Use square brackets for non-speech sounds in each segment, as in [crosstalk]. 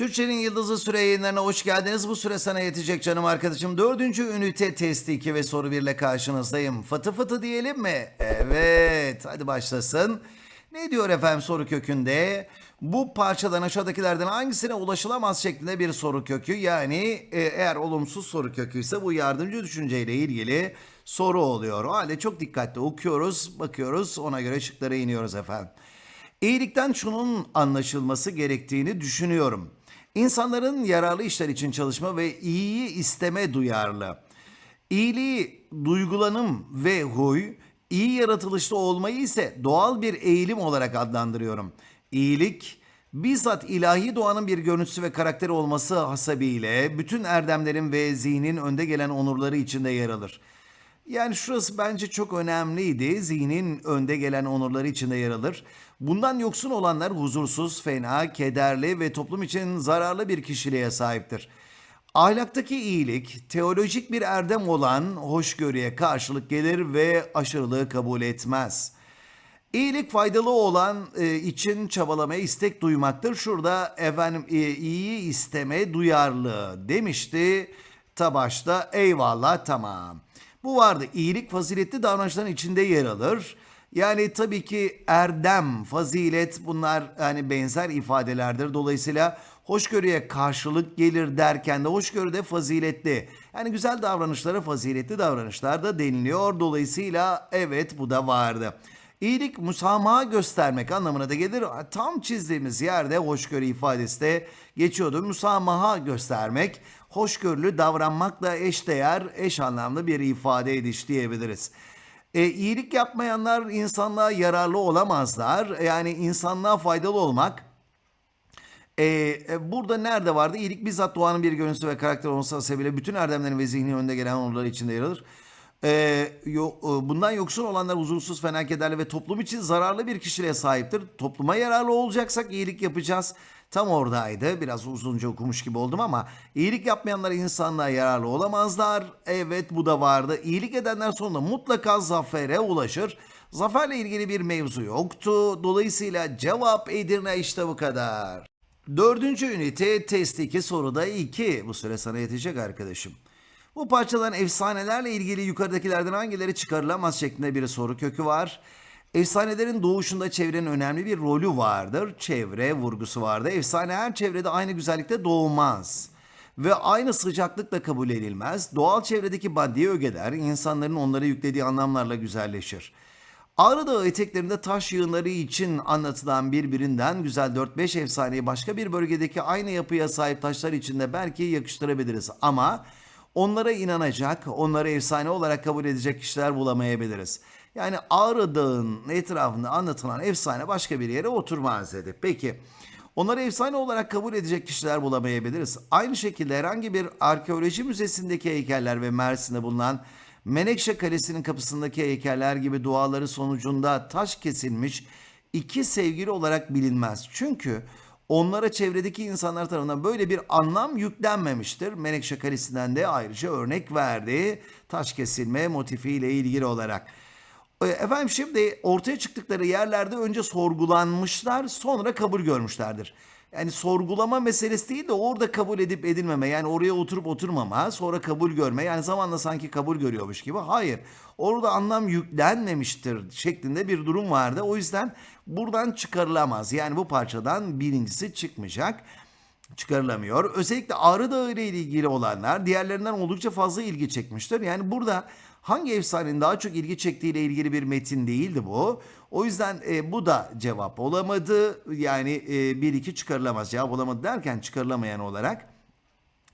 Türkçenin Yıldızı Süre yayınlarına hoş geldiniz. Bu süre sana yetecek canım arkadaşım. Dördüncü ünite testi 2 ve soru 1 ile karşınızdayım. Fıtı fıtı diyelim mi? Evet hadi başlasın. Ne diyor efendim soru kökünde? Bu parçadan aşağıdakilerden hangisine ulaşılamaz şeklinde bir soru kökü. Yani e, eğer olumsuz soru kökü ise bu yardımcı düşünceyle ilgili soru oluyor. O halde çok dikkatli okuyoruz, bakıyoruz ona göre şıklara iniyoruz efendim. İyilikten şunun anlaşılması gerektiğini düşünüyorum. İnsanların yararlı işler için çalışma ve iyiyi isteme duyarlı. İyiliği duygulanım ve huy, iyi yaratılışta olmayı ise doğal bir eğilim olarak adlandırıyorum. İyilik, bizzat ilahi doğanın bir görüntüsü ve karakteri olması hasebiyle bütün erdemlerin ve zihnin önde gelen onurları içinde yer alır. Yani şurası bence çok önemliydi. Zihnin önde gelen onurları içinde yer alır. Bundan yoksun olanlar huzursuz, fena, kederli ve toplum için zararlı bir kişiliğe sahiptir. Ahlaktaki iyilik, teolojik bir erdem olan hoşgörüye karşılık gelir ve aşırılığı kabul etmez. İyilik faydalı olan e, için çabalamaya istek duymaktır. Şurada efendim e, iyi isteme duyarlı demişti. Ta başta eyvallah tamam. Bu vardı. İyilik faziletli davranışların içinde yer alır. Yani tabii ki erdem, fazilet bunlar hani benzer ifadelerdir. Dolayısıyla hoşgörüye karşılık gelir derken de hoşgörü de faziletli. Yani güzel davranışlara faziletli davranışlar da deniliyor. Dolayısıyla evet bu da vardı. İyilik musamaha göstermek anlamına da gelir. Tam çizdiğimiz yerde hoşgörü ifadesi de geçiyordu. Musamaha göstermek, hoşgörülü davranmakla eşdeğer, eş anlamlı bir ifade ediş diyebiliriz. E, iyilik yapmayanlar insanlığa yararlı olamazlar. Yani insanlığa faydalı olmak ee, burada nerede vardı? İyilik bizzat doğanın bir görüntüsü ve karakter olması sebebiyle bütün erdemlerin ve zihni önde gelen onurları içinde yer alır. Ee, yo- e, bundan yoksun olanlar huzursuz, fena kederli ve toplum için zararlı bir kişiliğe sahiptir. Topluma yararlı olacaksak iyilik yapacağız. Tam oradaydı. Biraz uzunca okumuş gibi oldum ama iyilik yapmayanlar insanlığa yararlı olamazlar. Evet bu da vardı. İyilik edenler sonunda mutlaka zafere ulaşır. Zaferle ilgili bir mevzu yoktu. Dolayısıyla cevap Edirne işte bu kadar. Dördüncü ünite test 2 soruda 2. Bu süre sana yetecek arkadaşım. Bu parçadan efsanelerle ilgili yukarıdakilerden hangileri çıkarılamaz şeklinde bir soru kökü var. Efsanelerin doğuşunda çevrenin önemli bir rolü vardır. Çevre vurgusu vardı. Efsane her çevrede aynı güzellikte doğmaz. Ve aynı sıcaklıkla kabul edilmez. Doğal çevredeki maddeyi ögeler, insanların onlara yüklediği anlamlarla güzelleşir. Ağrı Dağı eteklerinde taş yığınları için anlatılan birbirinden güzel 4-5 efsaneyi başka bir bölgedeki aynı yapıya sahip taşlar içinde belki yakıştırabiliriz. Ama onlara inanacak, onları efsane olarak kabul edecek kişiler bulamayabiliriz. Yani Ağrı Dağı'nın etrafında anlatılan efsane başka bir yere oturmaz dedi. Peki onları efsane olarak kabul edecek kişiler bulamayabiliriz. Aynı şekilde herhangi bir arkeoloji müzesindeki heykeller ve Mersin'de bulunan Menekşe Kalesi'nin kapısındaki heykeller gibi duaları sonucunda taş kesilmiş iki sevgili olarak bilinmez. Çünkü onlara çevredeki insanlar tarafından böyle bir anlam yüklenmemiştir. Menekşe Kalesi'nden de ayrıca örnek verdi taş kesilme motifiyle ilgili olarak. E, Efendim şimdi ortaya çıktıkları yerlerde önce sorgulanmışlar sonra kabul görmüşlerdir. Yani sorgulama meselesi değil de orada kabul edip edilmeme yani oraya oturup oturmama sonra kabul görme yani zamanla sanki kabul görüyormuş gibi. Hayır orada anlam yüklenmemiştir şeklinde bir durum vardı. O yüzden buradan çıkarılamaz yani bu parçadan birincisi çıkmayacak çıkarılamıyor. Özellikle Ağrı Dağı ile ilgili olanlar diğerlerinden oldukça fazla ilgi çekmiştir. Yani burada hangi efsanenin daha çok ilgi çektiği ile ilgili bir metin değildi bu. O yüzden e, bu da cevap olamadı. Yani e, bir iki çıkarılamaz. Cevap olamadı derken çıkarılamayan olarak.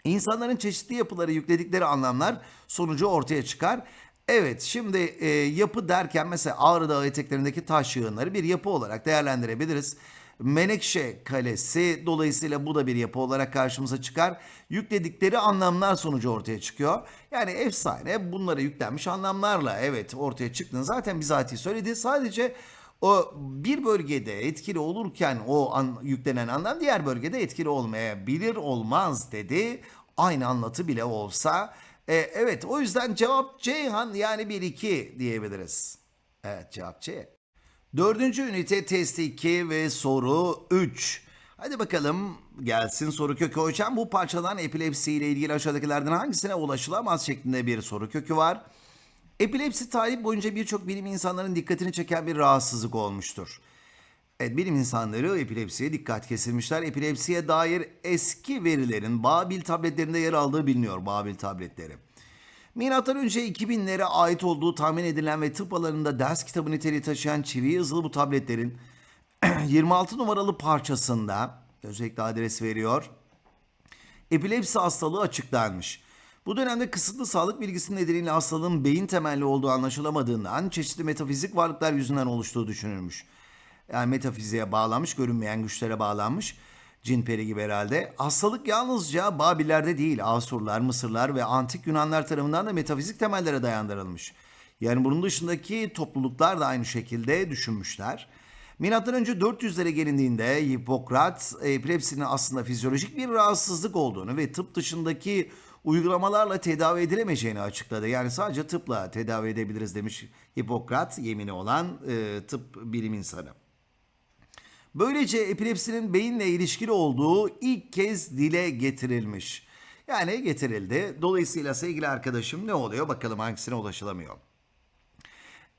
İnsanların çeşitli yapıları yükledikleri anlamlar sonucu ortaya çıkar. Evet şimdi e, yapı derken mesela Ağrı Dağı eteklerindeki taş yığınları bir yapı olarak değerlendirebiliriz. Menekşe Kalesi dolayısıyla bu da bir yapı olarak karşımıza çıkar. Yükledikleri anlamlar sonucu ortaya çıkıyor. Yani efsane bunlara yüklenmiş anlamlarla evet ortaya çıktığını zaten bizatihi söyledi. Sadece o bir bölgede etkili olurken o an, yüklenen anlam diğer bölgede etkili olmayabilir olmaz dedi. Aynı anlatı bile olsa. E, evet o yüzden cevap Ceyhan yani 1-2 diyebiliriz. Evet cevap C. Dördüncü ünite testi 2 ve soru 3. Hadi bakalım gelsin soru kökü hocam. Bu parçadan epilepsi ile ilgili aşağıdakilerden hangisine ulaşılamaz şeklinde bir soru kökü var. Epilepsi tarih boyunca birçok bilim insanların dikkatini çeken bir rahatsızlık olmuştur. Evet, bilim insanları epilepsiye dikkat kesilmişler. Epilepsiye dair eski verilerin Babil tabletlerinde yer aldığı biliniyor. Babil tabletleri. Milattan önce 2000'lere ait olduğu tahmin edilen ve tıp alanında ders kitabı niteliği taşıyan çivi yazılı bu tabletlerin [clears throat] 26 numaralı parçasında özellikle adres veriyor. Epilepsi hastalığı açıklanmış. Bu dönemde kısıtlı sağlık bilgisi nedeniyle hastalığın beyin temelli olduğu anlaşılamadığından çeşitli metafizik varlıklar yüzünden oluştuğu düşünülmüş. Yani metafiziğe bağlanmış, görünmeyen güçlere bağlanmış. Cin peri gibi herhalde. Hastalık yalnızca Babillerde değil, Asurlar, Mısırlar ve Antik Yunanlar tarafından da metafizik temellere dayandırılmış. Yani bunun dışındaki topluluklar da aynı şekilde düşünmüşler. Milattan önce 400'lere gelindiğinde Hipokrat epilepsinin aslında fizyolojik bir rahatsızlık olduğunu ve tıp dışındaki uygulamalarla tedavi edilemeyeceğini açıkladı. Yani sadece tıpla tedavi edebiliriz demiş Hipokrat yemini olan e, tıp bilim insanı. Böylece epilepsinin beyinle ilişkili olduğu ilk kez dile getirilmiş. Yani getirildi. Dolayısıyla sevgili arkadaşım ne oluyor? Bakalım hangisine ulaşılamıyor.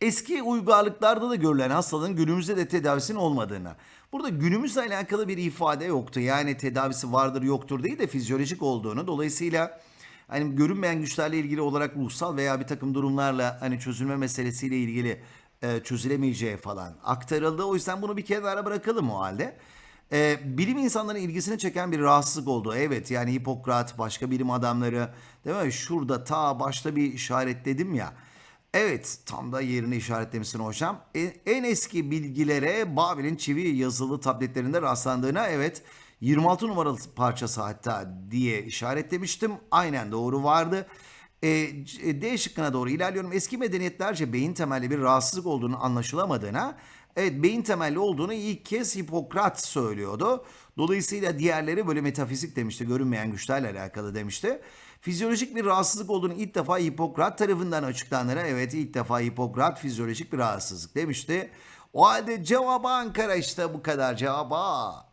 Eski uygarlıklarda da görülen hastalığın günümüzde de tedavisinin olmadığını. Burada günümüzle alakalı bir ifade yoktu. Yani tedavisi vardır yoktur değil de fizyolojik olduğunu. Dolayısıyla hani görünmeyen güçlerle ilgili olarak ruhsal veya bir takım durumlarla hani çözülme meselesiyle ilgili e, çözülemeyeceği falan aktarıldı. O yüzden bunu bir kenara bırakalım o halde. E, bilim insanların ilgisini çeken bir rahatsızlık oldu. Evet yani Hipokrat, başka bilim adamları değil mi? Şurada ta başta bir işaretledim ya. Evet tam da yerini işaretlemişsin hocam. En, en eski bilgilere Babil'in çivi yazılı tabletlerinde rastlandığına evet 26 numaralı parçası hatta diye işaretlemiştim. Aynen doğru vardı. E, D şıkkına doğru ilerliyorum. Eski medeniyetlerce beyin temelli bir rahatsızlık olduğunu anlaşılamadığına Evet beyin temelli olduğunu ilk kez Hipokrat söylüyordu. Dolayısıyla diğerleri böyle metafizik demişti. Görünmeyen güçlerle alakalı demişti. Fizyolojik bir rahatsızlık olduğunu ilk defa Hipokrat tarafından açıklandığına evet ilk defa Hipokrat fizyolojik bir rahatsızlık demişti. O halde cevabı Ankara işte bu kadar cevaba.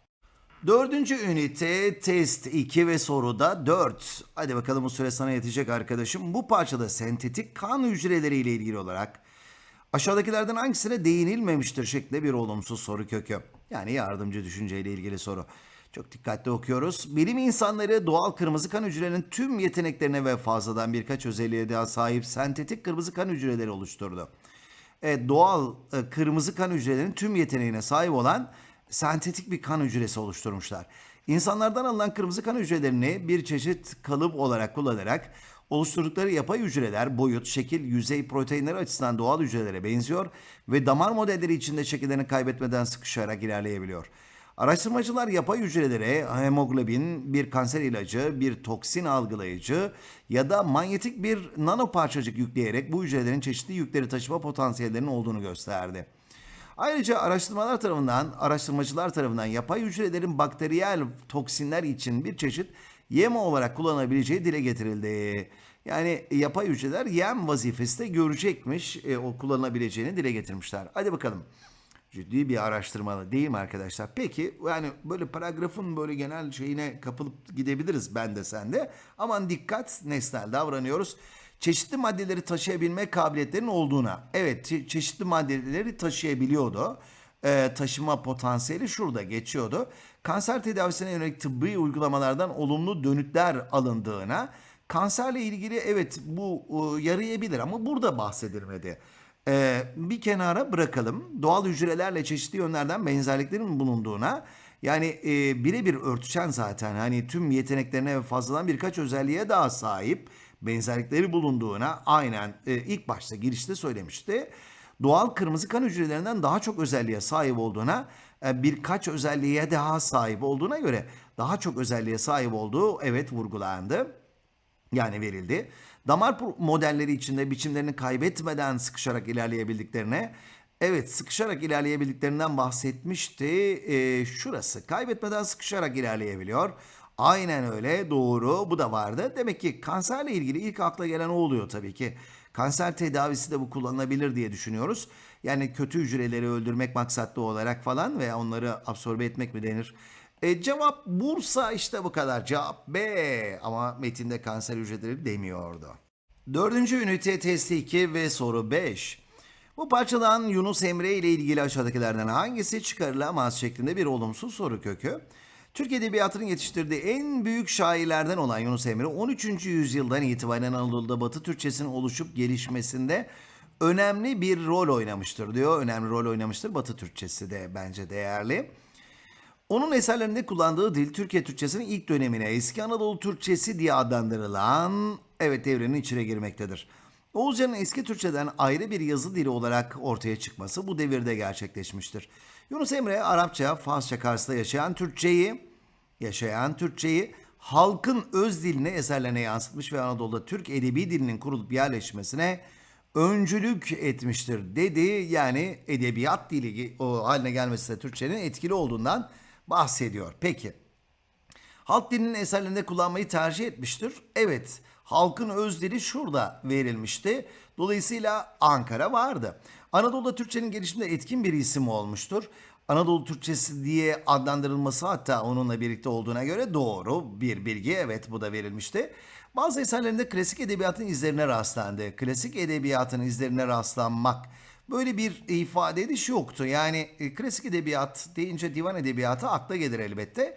Dördüncü ünite test 2 ve soruda 4. Hadi bakalım bu süre sana yetecek arkadaşım. Bu parçada sentetik kan hücreleriyle ilgili olarak aşağıdakilerden hangisine değinilmemiştir şeklinde bir olumsuz soru kökü. Yani yardımcı düşünceyle ilgili soru. Çok dikkatli okuyoruz. Bilim insanları doğal kırmızı kan hücrelerinin tüm yeteneklerine ve fazladan birkaç özelliğe daha sahip sentetik kırmızı kan hücreleri oluşturdu. Evet, doğal e, kırmızı kan hücrelerinin tüm yeteneğine sahip olan sentetik bir kan hücresi oluşturmuşlar. İnsanlardan alınan kırmızı kan hücrelerini bir çeşit kalıp olarak kullanarak oluşturdukları yapay hücreler boyut, şekil, yüzey, proteinleri açısından doğal hücrelere benziyor ve damar modelleri içinde şekillerini kaybetmeden sıkışarak ilerleyebiliyor. Araştırmacılar yapay hücrelere hemoglobin, bir kanser ilacı, bir toksin algılayıcı ya da manyetik bir nano parçacık yükleyerek bu hücrelerin çeşitli yükleri taşıma potansiyellerinin olduğunu gösterdi. Ayrıca araştırmalar tarafından, araştırmacılar tarafından yapay hücrelerin bakteriyel toksinler için bir çeşit yem olarak kullanabileceği dile getirildi. Yani yapay hücreler yem vazifesi de görecekmiş, e, o kullanabileceğini dile getirmişler. Hadi bakalım. Ciddi bir araştırmalı değil mi arkadaşlar? Peki yani böyle paragrafın böyle genel şeyine kapılıp gidebiliriz ben de sen de. Aman dikkat nesnel davranıyoruz. Çeşitli maddeleri taşıyabilme kabiliyetlerinin olduğuna. Evet çe- çeşitli maddeleri taşıyabiliyordu. Ee, taşıma potansiyeli şurada geçiyordu. Kanser tedavisine yönelik tıbbi uygulamalardan olumlu dönütler alındığına. Kanserle ilgili evet bu e, yarayabilir ama burada bahsedilmedi. Ee, bir kenara bırakalım. Doğal hücrelerle çeşitli yönlerden benzerliklerin bulunduğuna yani e, birebir örtüşen zaten hani tüm yeteneklerine ve fazladan birkaç özelliğe daha sahip benzerlikleri bulunduğuna aynen e, ilk başta girişte söylemişti. Doğal kırmızı kan hücrelerinden daha çok özelliğe sahip olduğuna e, birkaç özelliğe daha sahip olduğuna göre daha çok özelliğe sahip olduğu evet vurgulandı. Yani verildi. Damar modelleri içinde biçimlerini kaybetmeden sıkışarak ilerleyebildiklerine Evet sıkışarak ilerleyebildiklerinden bahsetmişti. Ee, şurası kaybetmeden sıkışarak ilerleyebiliyor. Aynen öyle doğru bu da vardı. Demek ki kanserle ilgili ilk akla gelen o oluyor tabii ki. Kanser tedavisi de bu kullanılabilir diye düşünüyoruz. Yani kötü hücreleri öldürmek maksatlı olarak falan veya onları absorbe etmek mi denir? E, cevap Bursa işte bu kadar. Cevap B ama metinde kanser hücreleri demiyordu. Dördüncü ünite testi 2 ve soru 5. Bu parçadan Yunus Emre ile ilgili aşağıdakilerden hangisi çıkarılamaz şeklinde bir olumsuz soru kökü. Türk Edebiyatı'nın yetiştirdiği en büyük şairlerden olan Yunus Emre 13. yüzyıldan itibaren Anadolu'da Batı Türkçesinin oluşup gelişmesinde önemli bir rol oynamıştır diyor. Önemli rol oynamıştır. Batı Türkçesi de bence değerli. Onun eserlerinde kullandığı dil Türkiye Türkçesinin ilk dönemine eski Anadolu Türkçesi diye adlandırılan evet devrenin içine girmektedir. Oğuzcan'ın eski Türkçeden ayrı bir yazı dili olarak ortaya çıkması bu devirde gerçekleşmiştir. Yunus Emre Arapça, Farsça Kars'ta yaşayan Türkçeyi, yaşayan Türkçeyi halkın öz diline eserlerine yansıtmış ve Anadolu'da Türk edebi dilinin kurulup yerleşmesine öncülük etmiştir dedi. Yani edebiyat dili o haline gelmesi de Türkçenin etkili olduğundan bahsediyor. Peki halk dilinin eserlerinde kullanmayı tercih etmiştir. Evet halkın öz dili şurada verilmişti. Dolayısıyla Ankara vardı. Anadolu'da Türkçenin gelişiminde etkin bir isim olmuştur. Anadolu Türkçesi diye adlandırılması hatta onunla birlikte olduğuna göre doğru bir bilgi. Evet bu da verilmişti. Bazı eserlerinde klasik edebiyatın izlerine rastlandı. Klasik edebiyatın izlerine rastlanmak böyle bir ifade ediş yoktu. Yani e, klasik edebiyat deyince divan edebiyatı akla gelir elbette.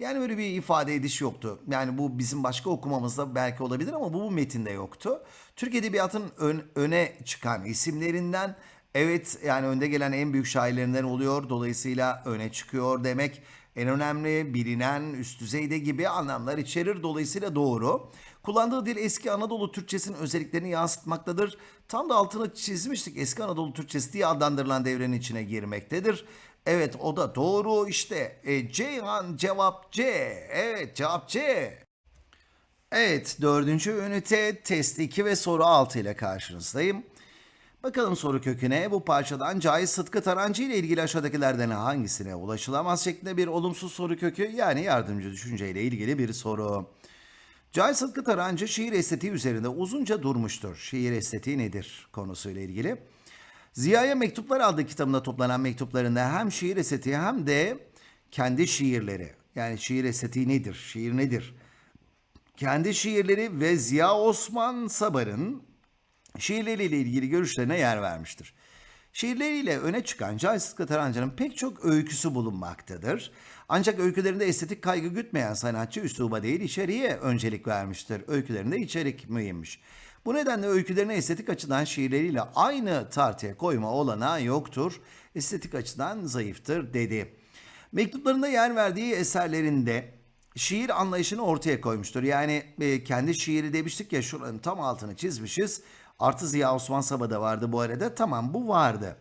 Yani böyle bir ifade ediş yoktu. Yani bu bizim başka okumamızda belki olabilir ama bu, bu metinde yoktu. Türk Edebiyatı'nın ön- öne çıkan isimlerinden evet yani önde gelen en büyük şairlerinden oluyor. Dolayısıyla öne çıkıyor demek en önemli, bilinen, üst düzeyde gibi anlamlar içerir. Dolayısıyla doğru. Kullandığı dil eski Anadolu Türkçesinin özelliklerini yansıtmaktadır. Tam da altını çizmiştik. Eski Anadolu Türkçesi diye adlandırılan devrenin içine girmektedir. Evet o da doğru işte. E, Ceyhan cevap C. Evet cevap C. Evet dördüncü ünite test 2 ve soru 6 ile karşınızdayım. Bakalım soru köküne bu parçadan Cahit Sıtkı Tarancı ile ilgili aşağıdakilerden hangisine ulaşılamaz şeklinde bir olumsuz soru kökü yani yardımcı düşünce ile ilgili bir soru. Cahit Sıtkı Tarancı şiir estetiği üzerinde uzunca durmuştur. Şiir estetiği nedir konusuyla ilgili. Ziya'ya Mektuplar adlı kitabında toplanan mektuplarında hem şiir estetiği hem de kendi şiirleri. Yani şiir estetiği nedir? Şiir nedir? Kendi şiirleri ve Ziya Osman Sabar'ın şiirleriyle ilgili görüşlerine yer vermiştir. Şiirleriyle öne çıkan Cahit Sıtkı Tarancı'nın pek çok öyküsü bulunmaktadır. Ancak öykülerinde estetik kaygı gütmeyen sanatçı üsluba değil içeriğe öncelik vermiştir. Öykülerinde içerik mühimmiş. Bu nedenle öykülerini estetik açıdan şiirleriyle aynı tartıya koyma olanağı yoktur. Estetik açıdan zayıftır dedi. Mektuplarında yer verdiği eserlerinde şiir anlayışını ortaya koymuştur. Yani e, kendi şiiri demiştik ya şuranın tam altını çizmişiz. Artı Ziya Osman Saba'da vardı bu arada. Tamam bu vardı.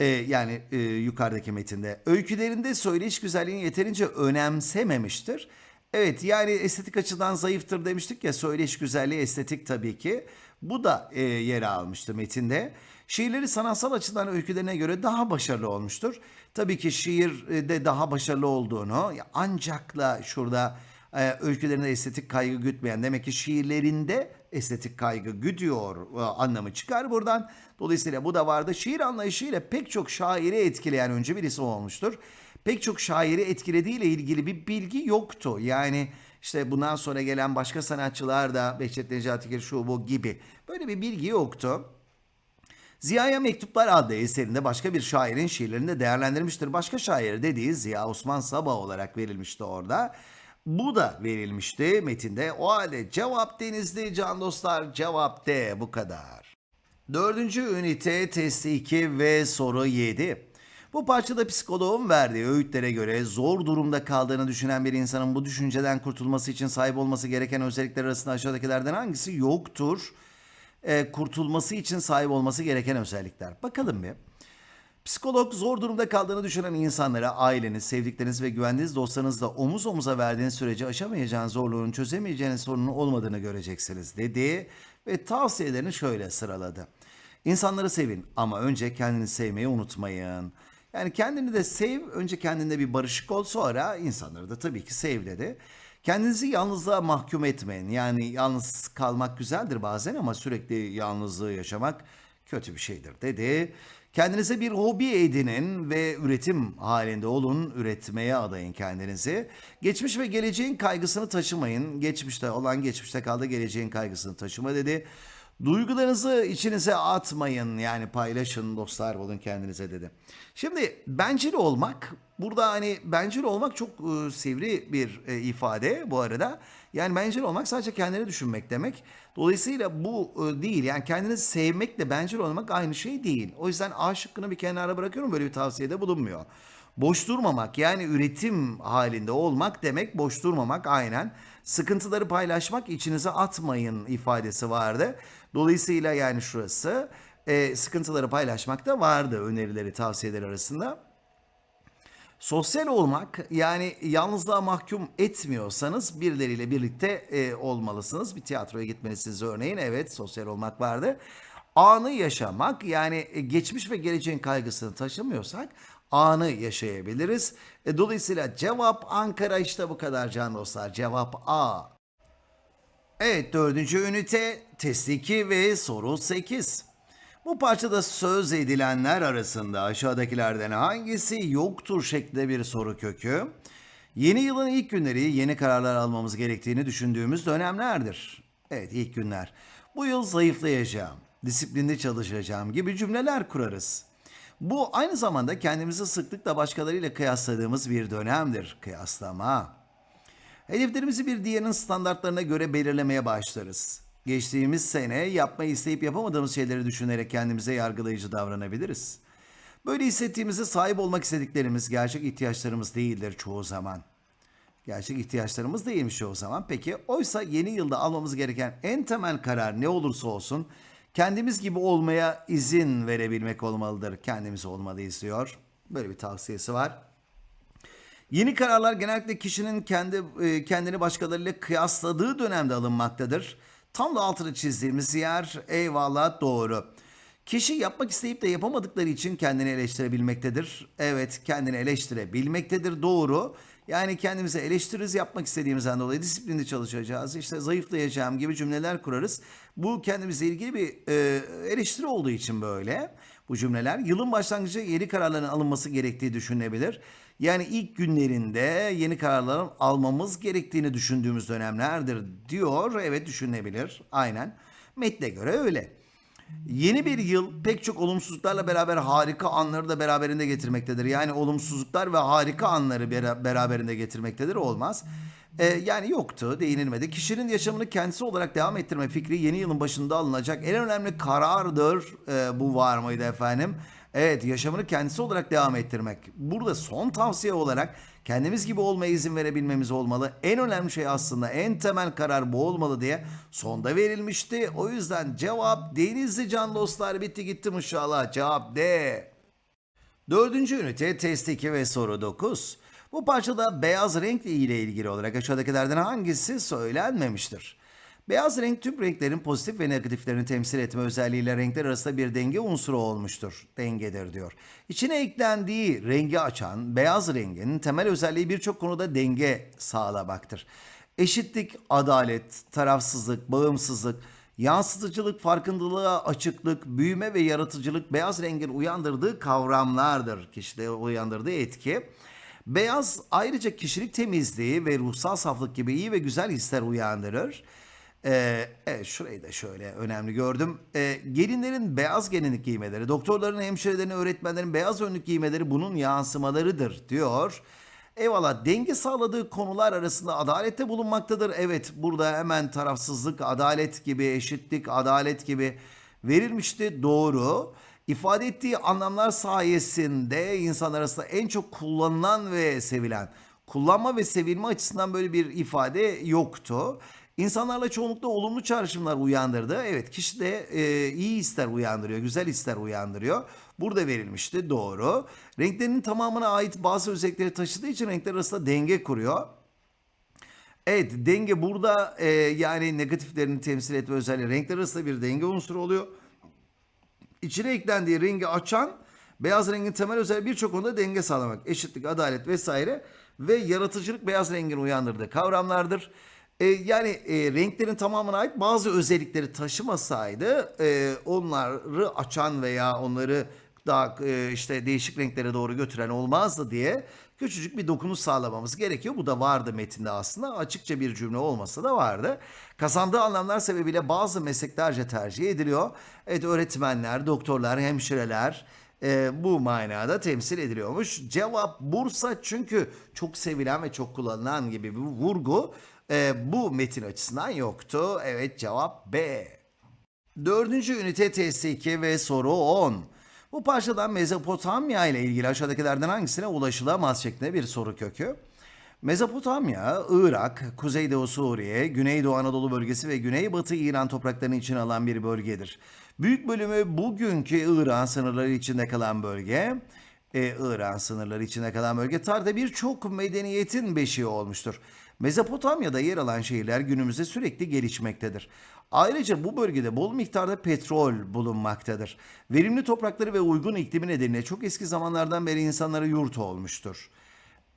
E, yani e, yukarıdaki metinde. Öykülerinde söyleyiş güzelliğini yeterince önemsememiştir. Evet yani estetik açıdan zayıftır demiştik ya söyleyiş güzelliği estetik tabii ki. Bu da e, yer almıştı metinde. Şiirleri sanatsal açıdan öykülerine göre daha başarılı olmuştur. Tabii ki şiirde daha başarılı olduğunu ancakla şurada e, öykülerinde estetik kaygı gütmeyen demek ki şiirlerinde estetik kaygı güdüyor e, anlamı çıkar buradan. Dolayısıyla bu da vardı. Şiir anlayışıyla pek çok şairi etkileyen önce birisi olmuştur. Pek çok şairi etkilediğiyle ilgili bir bilgi yoktu. Yani işte bundan sonra gelen başka sanatçılar da Behçet Necati Gir şu bu gibi böyle bir bilgi yoktu. Ziya'ya Mektuplar adlı eserinde başka bir şairin şiirlerini de değerlendirmiştir. Başka şair dediği Ziya Osman Sabah olarak verilmişti orada. Bu da verilmişti metinde. O halde cevap Denizli can dostlar cevap D bu kadar. Dördüncü ünite testi 2 ve soru 7. Bu parçada psikoloğun verdiği öğütlere göre zor durumda kaldığını düşünen bir insanın bu düşünceden kurtulması için sahip olması gereken özellikler arasında aşağıdakilerden hangisi yoktur? Ee, kurtulması için sahip olması gereken özellikler. Bakalım bir. Psikolog zor durumda kaldığını düşünen insanlara aileniz, sevdikleriniz ve güvendiğiniz dostlarınızla omuz omuza verdiğiniz sürece aşamayacağınız zorluğun çözemeyeceğiniz sorunun olmadığını göreceksiniz dedi ve tavsiyelerini şöyle sıraladı. İnsanları sevin ama önce kendini sevmeyi unutmayın. Yani kendini de sev, önce kendinde bir barışık ol sonra insanları da tabii ki sev dedi. Kendinizi yalnızlığa mahkum etmeyin. Yani yalnız kalmak güzeldir bazen ama sürekli yalnızlığı yaşamak kötü bir şeydir dedi. Kendinize bir hobi edinin ve üretim halinde olun, üretmeye adayın kendinizi. Geçmiş ve geleceğin kaygısını taşımayın. Geçmişte olan geçmişte kaldı, geleceğin kaygısını taşıma dedi. Duygularınızı içinize atmayın yani paylaşın dostlar olun kendinize dedi. Şimdi bencil olmak burada hani bencil olmak çok e, sivri bir e, ifade bu arada. Yani bencil olmak sadece kendini düşünmek demek. Dolayısıyla bu e, değil yani kendini sevmekle bencil olmak aynı şey değil. O yüzden A şıkkını bir kenara bırakıyorum böyle bir tavsiyede bulunmuyor. Boş durmamak yani üretim halinde olmak demek boş durmamak aynen. Sıkıntıları paylaşmak içinize atmayın ifadesi vardı. Dolayısıyla yani şurası e, sıkıntıları paylaşmak da vardı önerileri tavsiyeleri arasında. Sosyal olmak yani yalnızlığa mahkum etmiyorsanız birileriyle birlikte e, olmalısınız. Bir tiyatroya gitmelisiniz örneğin evet sosyal olmak vardı. Anı yaşamak yani e, geçmiş ve geleceğin kaygısını taşımıyorsak anı yaşayabiliriz. E, dolayısıyla cevap Ankara işte bu kadar can dostlar. Cevap A. Evet dördüncü ünite test 2 ve soru 8. Bu parçada söz edilenler arasında aşağıdakilerden hangisi yoktur şeklinde bir soru kökü. Yeni yılın ilk günleri yeni kararlar almamız gerektiğini düşündüğümüz dönemlerdir. Evet ilk günler. Bu yıl zayıflayacağım, disiplinli çalışacağım gibi cümleler kurarız. Bu aynı zamanda kendimizi sıklıkla başkalarıyla kıyasladığımız bir dönemdir. Kıyaslama. Hedeflerimizi bir diğerinin standartlarına göre belirlemeye başlarız. Geçtiğimiz sene yapmayı isteyip yapamadığımız şeyleri düşünerek kendimize yargılayıcı davranabiliriz. Böyle hissettiğimizde sahip olmak istediklerimiz gerçek ihtiyaçlarımız değildir çoğu zaman. Gerçek ihtiyaçlarımız değilmiş çoğu zaman. Peki oysa yeni yılda almamız gereken en temel karar ne olursa olsun kendimiz gibi olmaya izin verebilmek olmalıdır. Kendimiz olmalıyız diyor. Böyle bir tavsiyesi var. Yeni kararlar genellikle kişinin kendi e, kendini başkalarıyla kıyasladığı dönemde alınmaktadır. Tam da altını çizdiğimiz yer eyvallah doğru. Kişi yapmak isteyip de yapamadıkları için kendini eleştirebilmektedir. Evet kendini eleştirebilmektedir doğru. Yani kendimizi eleştiririz yapmak istediğimizden dolayı disiplinli çalışacağız. işte zayıflayacağım gibi cümleler kurarız. Bu kendimizle ilgili bir e, eleştiri olduğu için böyle. Bu cümleler yılın başlangıcı yeni kararların alınması gerektiği düşünülebilir. Yani ilk günlerinde yeni kararlar almamız gerektiğini düşündüğümüz dönemlerdir diyor. Evet düşünülebilir. Aynen. Metne göre öyle. Yeni bir yıl pek çok olumsuzluklarla beraber harika anları da beraberinde getirmektedir. Yani olumsuzluklar ve harika anları bera- beraberinde getirmektedir olmaz. Ee, yani yoktu, değinilmedi. Kişinin yaşamını kendisi olarak devam ettirme fikri yeni yılın başında alınacak en önemli karardır. Ee, bu var mıydı efendim? Evet, yaşamını kendisi olarak devam ettirmek. Burada son tavsiye olarak kendimiz gibi olmaya izin verebilmemiz olmalı. En önemli şey aslında en temel karar bu olmalı diye sonda verilmişti. O yüzden cevap Denizli can dostlar bitti gitti inşallah. Cevap D. Dördüncü ünite test 2 ve soru 9. Bu parçada beyaz renk ile ilgili olarak aşağıdakilerden hangisi söylenmemiştir? Beyaz renk tüm renklerin pozitif ve negatiflerini temsil etme özelliğiyle renkler arasında bir denge unsuru olmuştur. Dengedir diyor. İçine eklendiği rengi açan beyaz rengin temel özelliği birçok konuda denge sağlamaktır. Eşitlik, adalet, tarafsızlık, bağımsızlık, yansıtıcılık, farkındalığa açıklık, büyüme ve yaratıcılık beyaz rengin uyandırdığı kavramlardır. Kişide uyandırdığı etki. Beyaz ayrıca kişilik temizliği ve ruhsal saflık gibi iyi ve güzel hisler uyandırır. Ee, evet şurayı da şöyle önemli gördüm. Ee, gelinlerin beyaz gelinlik giymeleri, doktorların, hemşirelerin, öğretmenlerin beyaz önlük giymeleri bunun yansımalarıdır diyor. Eyvallah denge sağladığı konular arasında adalette bulunmaktadır. Evet burada hemen tarafsızlık, adalet gibi, eşitlik, adalet gibi verilmişti. Doğru. İfade ettiği anlamlar sayesinde insanlar arasında en çok kullanılan ve sevilen, kullanma ve sevilme açısından böyle bir ifade yoktu. İnsanlarla çoğunlukla olumlu çağrışımlar uyandırdı. Evet kişi de e, iyi hisler uyandırıyor, güzel hisler uyandırıyor. Burada verilmişti doğru. Renklerinin tamamına ait bazı özellikleri taşıdığı için renkler arasında denge kuruyor. Evet denge burada e, yani negatiflerini temsil etme özelliği renkler arasında bir denge unsuru oluyor. İçine eklendiği rengi açan beyaz rengin temel özelliği birçok konuda denge sağlamak. Eşitlik, adalet vesaire ve yaratıcılık beyaz rengin uyandırdığı kavramlardır. E, yani e, renklerin tamamına ait bazı özellikleri taşımasaydı e, onları açan veya onları daha e, işte değişik renklere doğru götüren olmazdı diye küçücük bir dokunuş sağlamamız gerekiyor. Bu da vardı metinde aslında. Açıkça bir cümle olmasa da vardı. Kazandığı anlamlar sebebiyle bazı mesleklerce tercih ediliyor. Evet öğretmenler, doktorlar, hemşireler e, bu manada temsil ediliyormuş. Cevap Bursa çünkü çok sevilen ve çok kullanılan gibi bir vurgu e, bu metin açısından yoktu. Evet cevap B. Dördüncü ünite testi 2 ve soru 10. Bu parçadan Mezopotamya ile ilgili aşağıdakilerden hangisine ulaşılamaz şeklinde bir soru kökü. Mezopotamya, Irak, Kuzeydoğu Suriye, Güneydoğu Anadolu bölgesi ve Güneybatı İran topraklarını içine alan bir bölgedir. Büyük bölümü bugünkü İran sınırları içinde kalan bölge, e, İran sınırları içinde kalan bölge tarihte birçok medeniyetin beşiği olmuştur. Mezopotamya'da yer alan şehirler günümüzde sürekli gelişmektedir. Ayrıca bu bölgede bol miktarda petrol bulunmaktadır. Verimli toprakları ve uygun iklimi nedeniyle çok eski zamanlardan beri insanlara yurt olmuştur.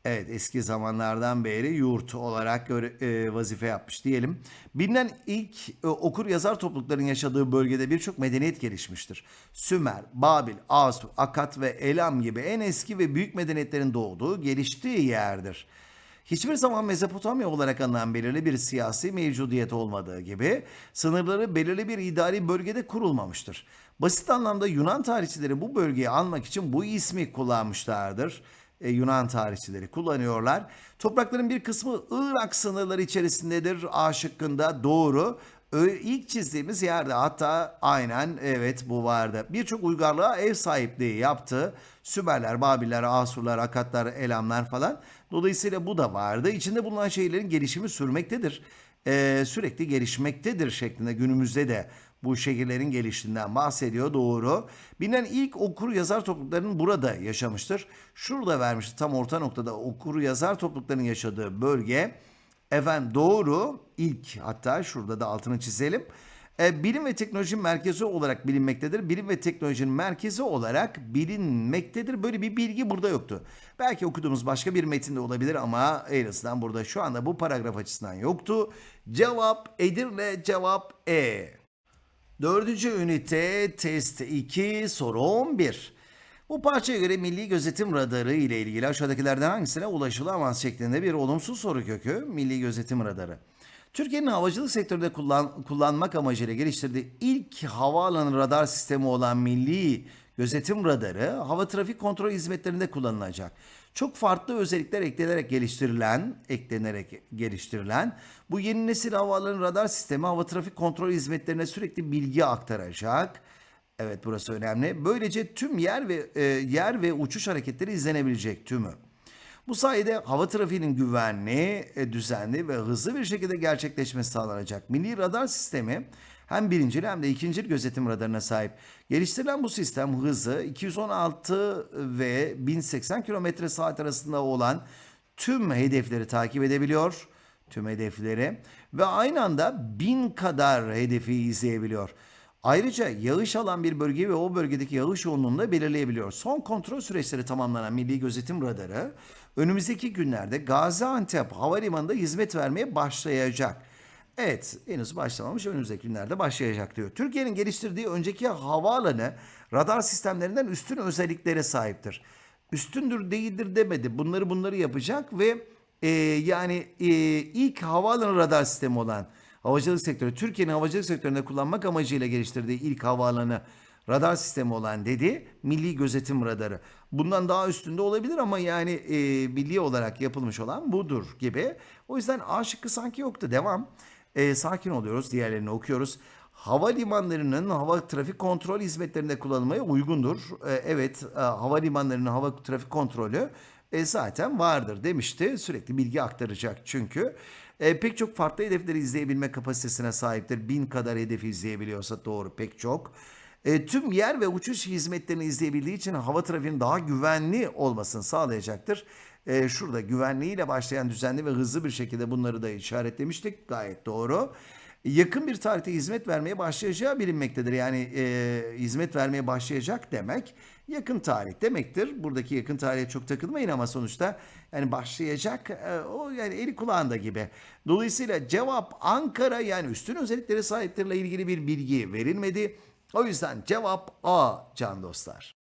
Evet eski zamanlardan beri yurt olarak e, vazife yapmış diyelim. Bilinen ilk e, okur yazar toplulukların yaşadığı bölgede birçok medeniyet gelişmiştir. Sümer, Babil, Asur, Akat ve Elam gibi en eski ve büyük medeniyetlerin doğduğu, geliştiği yerdir. Hiçbir zaman Mezopotamya olarak anılan belirli bir siyasi mevcudiyet olmadığı gibi sınırları belirli bir idari bölgede kurulmamıştır. Basit anlamda Yunan tarihçileri bu bölgeyi almak için bu ismi kullanmışlardır. E, Yunan tarihçileri kullanıyorlar. Toprakların bir kısmı Irak sınırları içerisindedir. A şıkkında doğru. İlk çizdiğimiz yerde hatta aynen evet bu vardı. Birçok uygarlığa ev sahipliği yaptı. Sümerler, Babiller, Asurlar, Akatlar, Elamlar falan. Dolayısıyla bu da vardı. İçinde bulunan şehirlerin gelişimi sürmektedir. Ee, sürekli gelişmektedir şeklinde günümüzde de bu şehirlerin geliştiğinden bahsediyor doğru. Bilinen ilk okur yazar topluluklarının burada yaşamıştır. Şurada vermişti tam orta noktada okur yazar topluluklarının yaşadığı bölge. Efendim doğru ilk hatta şurada da altını çizelim. E, bilim ve teknolojinin merkezi olarak bilinmektedir. Bilim ve teknolojinin merkezi olarak bilinmektedir. Böyle bir bilgi burada yoktu. Belki okuduğumuz başka bir metinde olabilir ama en azından burada şu anda bu paragraf açısından yoktu. Cevap Edirne, cevap E. Dördüncü ünite test 2 soru 11. Bu parçaya göre Milli Gözetim Radarı ile ilgili aşağıdakilerden hangisine ulaşılamaz şeklinde bir olumsuz soru kökü Milli Gözetim Radarı. Türkiye'nin havacılık sektöründe kullan, kullanmak amacıyla geliştirdiği ilk havaalanı radar sistemi olan Milli Gözetim Radarı hava trafik kontrol hizmetlerinde kullanılacak. Çok farklı özellikler eklenerek geliştirilen, eklenerek geliştirilen bu yeni nesil havaalanı radar sistemi hava trafik kontrol hizmetlerine sürekli bilgi aktaracak. Evet burası önemli. Böylece tüm yer ve e, yer ve uçuş hareketleri izlenebilecek tümü. Bu sayede hava trafiğinin güvenli, e, düzenli ve hızlı bir şekilde gerçekleşmesi sağlanacak. Milli radar sistemi hem birincil hem de ikincil gözetim radarına sahip. Geliştirilen bu sistem hızı 216 ve 1080 km saat arasında olan tüm hedefleri takip edebiliyor. Tüm hedefleri ve aynı anda 1000 kadar hedefi izleyebiliyor. Ayrıca yağış alan bir bölgeyi ve o bölgedeki yağış yoğunluğunu da belirleyebiliyor. Son kontrol süreçleri tamamlanan Milli Gözetim Radarı önümüzdeki günlerde Gaziantep Havalimanı'nda hizmet vermeye başlayacak. Evet henüz başlamamış önümüzdeki günlerde başlayacak diyor. Türkiye'nin geliştirdiği önceki havaalanı radar sistemlerinden üstün özelliklere sahiptir. Üstündür değildir demedi. Bunları bunları yapacak ve e, yani e, ilk havaalanı radar sistemi olan havacılık sektörü Türkiye'nin havacılık sektöründe kullanmak amacıyla geliştirdiği ilk havaalanı radar sistemi olan dedi Milli Gözetim Radarı. Bundan daha üstünde olabilir ama yani e, milli olarak yapılmış olan budur gibi. O yüzden A şıkkı sanki yoktu. Devam. E, sakin oluyoruz. Diğerlerini okuyoruz. Havalimanlarının hava trafik kontrol hizmetlerinde kullanılmaya uygundur. E, evet, e, havalimanlarının hava trafik kontrolü e, zaten vardır demişti. Sürekli bilgi aktaracak çünkü. E, pek çok farklı hedefleri izleyebilme kapasitesine sahiptir. Bin kadar hedefi izleyebiliyorsa doğru pek çok. E, tüm yer ve uçuş hizmetlerini izleyebildiği için hava trafiğinin daha güvenli olmasını sağlayacaktır. E, şurada güvenliğiyle başlayan düzenli ve hızlı bir şekilde bunları da işaretlemiştik. Gayet doğru. Yakın bir tarihte hizmet vermeye başlayacağı bilinmektedir. Yani e, hizmet vermeye başlayacak demek yakın tarih demektir. Buradaki yakın tarihe çok takılmayın ama sonuçta yani başlayacak e, o yani eli kulağında gibi. Dolayısıyla cevap Ankara yani üstün özelliklere sahiptirle ilgili bir bilgi verilmedi. O yüzden cevap A can dostlar.